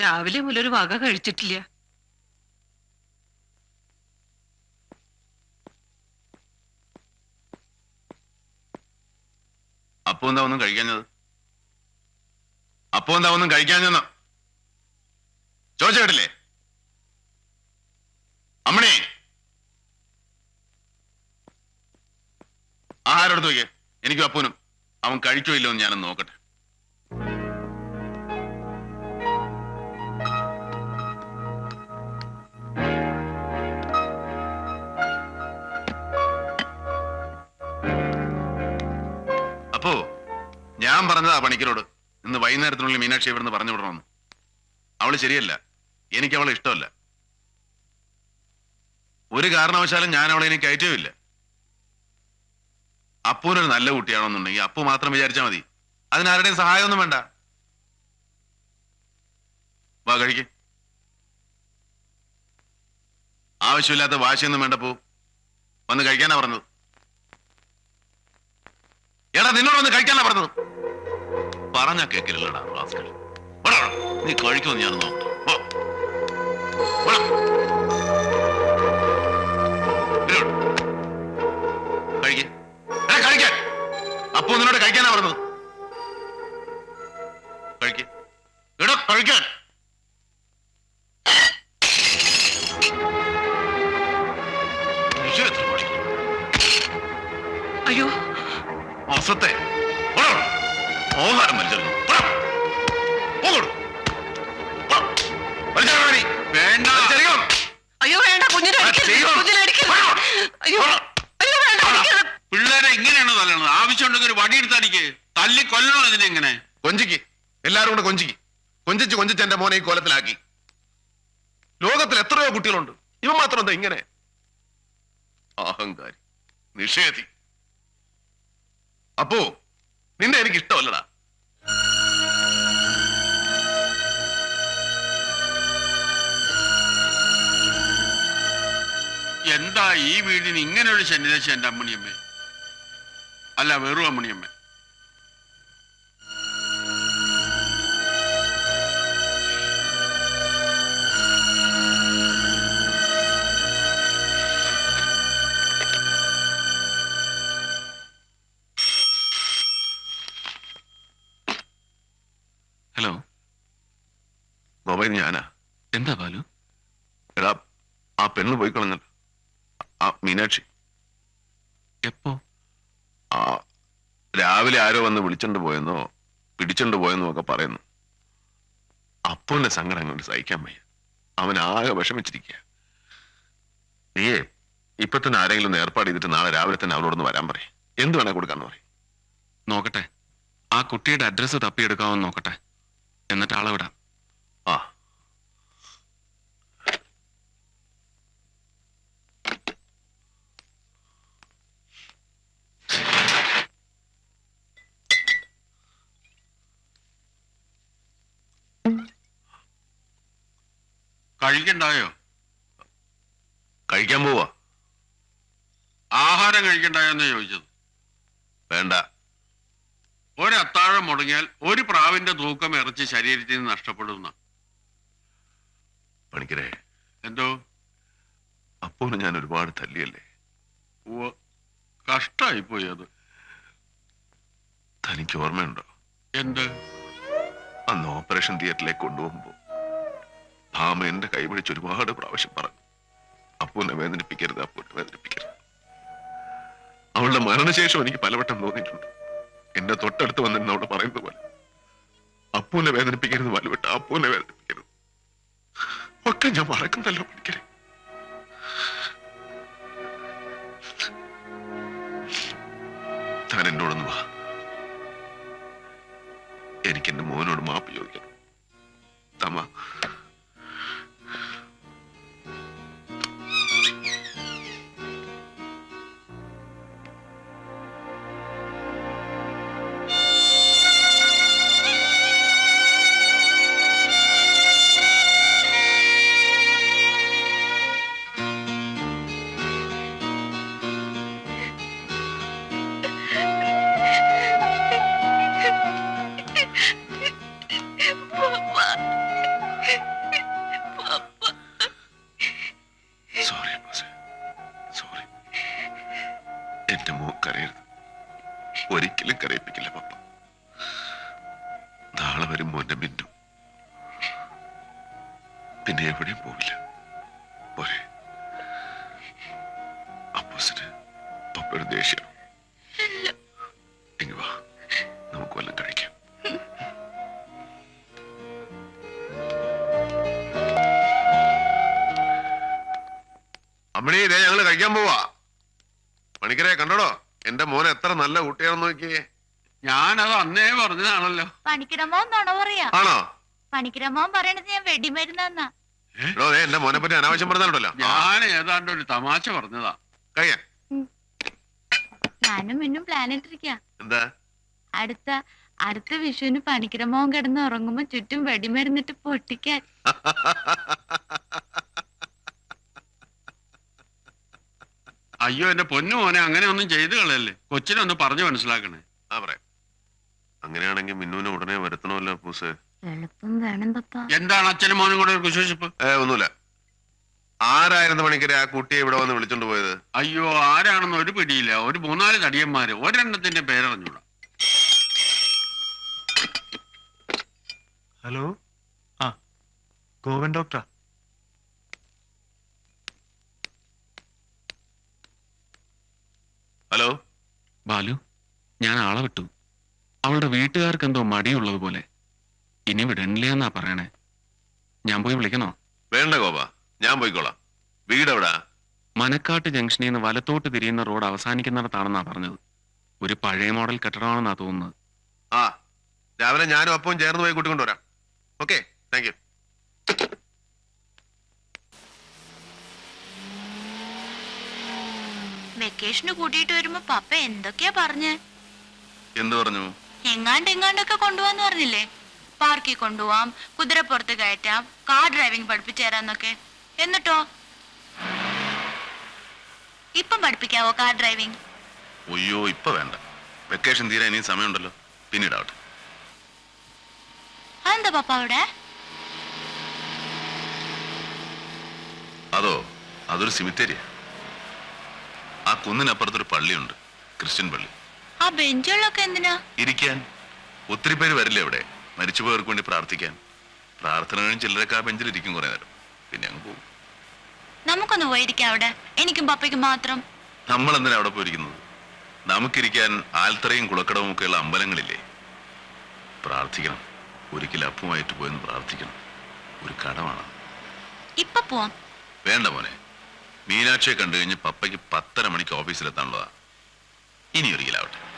രാവിലെ ഒരു വക കഴിച്ചിട്ടില്ല. അപ്പോ എന്താ ഒന്നും കഴിക്കാഞ്ഞത് അപ്പോ എന്താ ഒന്നും കഴിക്കാഞ്ഞെന്ന് ചോദിച്ചു അമ്മണി. ആഹാരം എടുത്തു വയ്ക്കേ. എനിക്കും അപ്പൂനും. അവൻ കഴിച്ചോ ഇല്ലോ എന്ന് ഞാനൊന്ന് നോക്കട്ടെ. ഞാൻ പറഞ്ഞതാ പണിക്കരോട്. ഇന്ന് വൈകുന്നേരത്തിനുള്ളിൽ മീനാക്ഷി ഇവിടുന്ന് പറഞ്ഞു വിടണമെന്ന് അവൾ ശരിയല്ല. എനിക്ക് അവളെ ഇഷ്ടമല്ല. ഒരു കാരണവശാലും ഞാൻ അവളെ എനിക്ക് കയറ്റുമില്ല അപ്പൂനൊരു നല്ല കുട്ടിയാണെന്നുണ്ടെങ്കിൽ അപ്പു മാത്രം വിചാരിച്ചാൽ മതി. അതിനാരുടെയും സഹായമൊന്നും വേണ്ട. വാ കഴിക്ക്. ആവശ്യമില്ലാത്ത വാശിയൊന്നും വേണ്ട പോ വന്ന് കഴിക്കാനാ പറഞ്ഞത്. എടാ നിന്നോട് വന്ന് കഴിക്കാനാ പറഞ്ഞത്. പറഞ്ഞാ കേക്കില്ലടാ റാസ്കൽ. നീ കഴിക്കുമെന്ന് ഞാൻ നോക്കാം അപ്പൊ നിന്നോട് കഴിക്കാനാ പറഞ്ഞത്. കഴിക്ക്. എടാ കഴിക്കാൻ. നിശ്ചയത്തിൽ പഠിക്കുന്നു അയ്യോ. അസത്തെ ഓഹാരം വലിച്ചെറിഞ്ഞു. വേണ്ട? അയ്യോ വേണ്ട. കുഞ്ഞിനെ കുഞ്ഞിനെ. അയ്യോ അയ്യോ വേണ്ട. പിള്ളേരെ ഇങ്ങനെയാണോ തല്ലണത്? ആവശ്യമുണ്ടെങ്കിൽ ഒരു വടിയെടുത്തടിക്ക് തല്ലി കൊല്ലണോ ഇതിനെങ്ങനെ കൊഞ്ചിക്ക്. എല്ലാരും കൂടെ കൊഞ്ചിക്ക്. കൊഞ്ചിച്ച് കൊഞ്ചിച്ച് എന്റെ മോനെ ഈ കോലത്തിലാക്കി. ലോകത്തിൽ എത്രയോ കുട്ടികളുണ്ട്. ഇവൻ മാത്രം എന്താ ഇങ്ങനെ? അഹങ്കാരി. നിഷേധി. അപ്പോ നിന്നെ എനിക്ക് ഇഷ്ടമല്ലടാ എന്താ ഈ വീടിന് ഇങ്ങനെ ഒരു സന്നിവേശം എന്റെ അമ്മണിയമ്മേ? അല്ല വെറും അമ്മണിയമ്മ. ഹലോ. മൊബൈൽ ഞാനാ. എന്താ ബാലു? എടാ ആ പെണ്ണ് പോയി കളഞ്ഞത് ആ മീനാക്ഷി. എപ്പോ? ആ രാവിലെ ആരോ വന്ന് വിളിച്ചോണ്ട് പോയെന്നോ പിടിച്ചോണ്ട് പോയെന്നോ ഒക്കെ പറയുന്നു. അപ്പൂന്റെ സങ്കടം അങ്ങോട്ട് സഹിക്കാൻ വയ്യ. അവൻ ആകെ വിഷമിച്ചിരിക്കുക നീയേ ഇപ്പൊ തന്നെ ആരെങ്കിലും ഒന്ന് ഏർപ്പാട് ചെയ്തിട്ട് നാളെ രാവിലെ തന്നെ അവളോടൊന്ന് വരാൻ പറയും. എന്ത് വേണേ കൊടുക്കാന്ന് പറയും. നോക്കട്ടെ. ആ കുട്ടിയുടെ അഡ്രസ്സ് തപ്പിയെടുക്കാമെന്ന് നോക്കട്ടെ. എന്നിട്ട് ആളെ വിടാം. ആ. കഴിക്കണ്ടായോ? കഴിക്കാൻ പോവാ. ആഹാരം കഴിക്കണ്ടായോ എന്ന് ചോദിച്ചത്. വേണ്ട. ഒരു അത്താഴം മുടങ്ങിയാൽ ഒരു പ്രാവിന്റെ തൂക്കം ഇറച്ചി ശരീരത്തിൽ നിന്ന് നഷ്ടപ്പെടുന്ന. പണിക്കരെ. എന്തോ? അപ്പോ ഞാൻ ഒരുപാട് തല്ലിയല്ലേ? കഷ്ടായി കഷ്ടായിപ്പോയി അത്. തനിക്ക് ഓർമ്മയുണ്ടോ? എന്ത്? അന്ന് ഓപ്പറേഷൻ തിയേറ്ററിലേക്ക് കൊണ്ടുപോകുമ്പോ ഭാമ എന്റെ കൈ പിടിച്ച് ഒരുപാട് പ്രാവശ്യം പറഞ്ഞു. അപ്പൂനെ വേദനിപ്പിക്കരുത് അപ്പൂനെ വേദനിപ്പിക്കരുത്. അവളുടെ മരണശേഷം എനിക്ക് പലവട്ടം തോന്നിയിട്ടുണ്ട്. എന്റെ തൊട്ടടുത്ത് വന്നിരുന്ന അവിടെ പറയുന്നത് പോലെ. അപ്പൂനെ വേദനിപ്പിക്കരുത് വലുവിട്ട് അപ്പൂനെ വേദനിപ്പിക്കരുത്. ഒക്കെ ഞാൻ മറക്കുന്നല്ലോ പഠിക്കരെ താൻ എന്നോടൊന്ന് വാ. എനിക്ക് എന്റെ മോനോട് മാപ്പ് ചോദിക്കണം. തമ്മ വരും മോന്റെ മിന്നു. പിന്നെ എവിടെയും പോവില്ല. പോരെ. അപ്പൂസിന് പപ്പയുടെ ദേഷ്യം. എങ്ങി വാ. നമുക്ക് വല്ലതും കഴിക്കാം. അമ്മണി ഞങ്ങൾ കഴിക്കാൻ പോവാ. മണിക്കരെ കണ്ടോടോ? എന്റെ മോൻ എത്ര നല്ല കുട്ടിയാണെന്ന് നോക്കിയേ. ഞാനത് അന്നേ പറഞ്ഞതാണല്ലോ. പണിക്കിടമോൻ നുണ പറയാ. ആണോ? പണിക്കിടമോൻ പറയണത് ഞാൻ വെടിമരുന്നാ എടോ ദേ എന്റെ മോനെ പറ്റി അനാവശ്യം പറഞ്ഞാലുണ്ടല്ലോ. ഞാൻ ഏതാണ്ട് ഒരു തമാശ പറഞ്ഞതാ. കഴിയാ ഞാനും മിന്നും പ്ലാൻ ഇട്ടിരിക്ക. എന്താ? അടുത്ത അടുത്ത വിഷുവിന് പണിക്കിടമോൻ കിടന്ന് ഉറങ്ങുമ്പോ ചുറ്റും വെടിമരുന്നിട്ട് പൊട്ടിക്കാൻ. അയ്യോ എന്റെ പൊന്നു മോനെ അങ്ങനെ ഒന്നും ചെയ്തു കളയല്ലേ. കൊച്ചിനെ ഒന്ന് പറഞ്ഞു മനസ്സിലാക്കണേ. ആ പറയാം. അങ്ങനെയാണെങ്കിൽ മിന്നുവിനെ ഉടനെ വരുത്തണമല്ലോ പൂസേ എളുപ്പം വേണം പപ്പ. എന്താണ് അച്ഛനും മോനും കൂടെ ഒരു കുശേഷിപ്പ് ഏ ഒന്നുമില്ല. ആരായിരുന്നു പണിക്കരെ ആ കുട്ടിയെ ഇവിടെ വന്ന് വിളിച്ചോണ്ട് പോയത്? അയ്യോ ആരാണെന്ന് ഒരു പിടിയില്ല. ഒരു മൂന്നാൽ തടിയന്മാര്. ഒരെണ്ണത്തിന്റെ പേരറിഞ്ഞൂടാ. ഹലോ? ആ ഗോവൻ ഡോക്ടർ ഹലോ? ബാലു ഞാൻ ആളെ വിട്ടു. അവളുടെ വീട്ടുകാർക്ക് എന്തോ മടിയുള്ളത് പോലെ. ഇനി വിടണില്ല എന്നാ പറയണേ. ഞാൻ പോയി വിളിക്കണോ? വേണ്ട ഗോപ ഞാൻ പോയിക്കോളാം. വീട് എവിടാ മനക്കാട്ട് ജംഗ്ഷനിൽ നിന്ന് വലത്തോട്ട് തിരിയുന്ന റോഡ് അവസാനിക്കുന്നിടത്താണെന്നാ പറഞ്ഞത്. ഒരു പഴയ മോഡൽ കെട്ടിടമാണെന്നാ തോന്നുന്നത്. ആ രാവിലെ ഞാനും അപ്പവും ചേർന്ന് പോയി കൂട്ടിക്കൊണ്ടുവരാം ഓക്കെ താങ്ക് യു വെക്കേഷന് കൂട്ടിയിട്ട് വരുമ്പോ പപ്പ എന്തൊക്കെയാ പറഞ്ഞേ? എന്ത് പറഞ്ഞു? എങ്ങാണ്ട് എങ്ങാണ്ടൊക്കെ കൊണ്ടുപോവാന്ന് പറഞ്ഞില്ലേ? പാർക്കിൽ കൊണ്ടുപോവാം കുതിരപ്പുറത്ത് കയറ്റാം കാർ ഡ്രൈവിംഗ് പഠിപ്പിച്ചു തരാന്നൊക്കെ. എന്നിട്ടോ? ഇപ്പം പഠിപ്പിക്കാവോ കാർ ഡ്രൈവിംഗ്? അയ്യോ ഇപ്പൊ വേണ്ട. വെക്കേഷൻ തീരാൻ ഇനിയും സമയമുണ്ടല്ലോ. പിന്നീട് ആവട്ടെ അതെന്താ പപ്പ അവിടെ? അതോ അതൊരു സിമിത്തേരിയ ആ കുന്നിനപ്പുറത്തൊരു പള്ളിയുണ്ട് ക്രിസ്ത്യൻ പള്ളി. ആ ബെഞ്ചുകളൊക്കെ എന്തിനാ? ഇരിക്കാൻ. ഒത്തിരി പേര് വരില്ലേ അവിടെ? മരിച്ചുപോയവർക്ക് വേണ്ടി പ്രാർത്ഥിക്കാൻ. പ്രാർത്ഥന കഴിഞ്ഞ് ചിലരൊക്കെ ആ ബെഞ്ചിൽ ഇരിക്കും കുറെ നേരം. പിന്നെ അങ്ങ് പോകും നമുക്കൊന്ന് പോയിരിക്കാം അവിടെ. എനിക്കും പപ്പയ്ക്കും മാത്രം. നമ്മൾ എന്തിനാ അവിടെ പോയിരിക്കുന്നത്? നമുക്കിരിക്കാൻ ആൽത്തറയും കുളക്കടവും ഒക്കെയുള്ള അമ്പലങ്ങളില്ലേ? പ്രാർത്ഥിക്കണം. ഒരിക്കൽ അപ്പുമായിട്ട് പോയെന്ന് പ്രാർത്ഥിക്കണം. ഒരു കടമാണ് ഇപ്പൊ പോവാം. വേണ്ട മോനെ. മീനാക്ഷിയെ കണ്ടു കഴിഞ്ഞ് പപ്പയ്ക്ക് പത്തര മണിക്ക് ഓഫീസിലെത്താനുള്ളതാ. ഇനി ഒരിക്കലാവട്ടെ.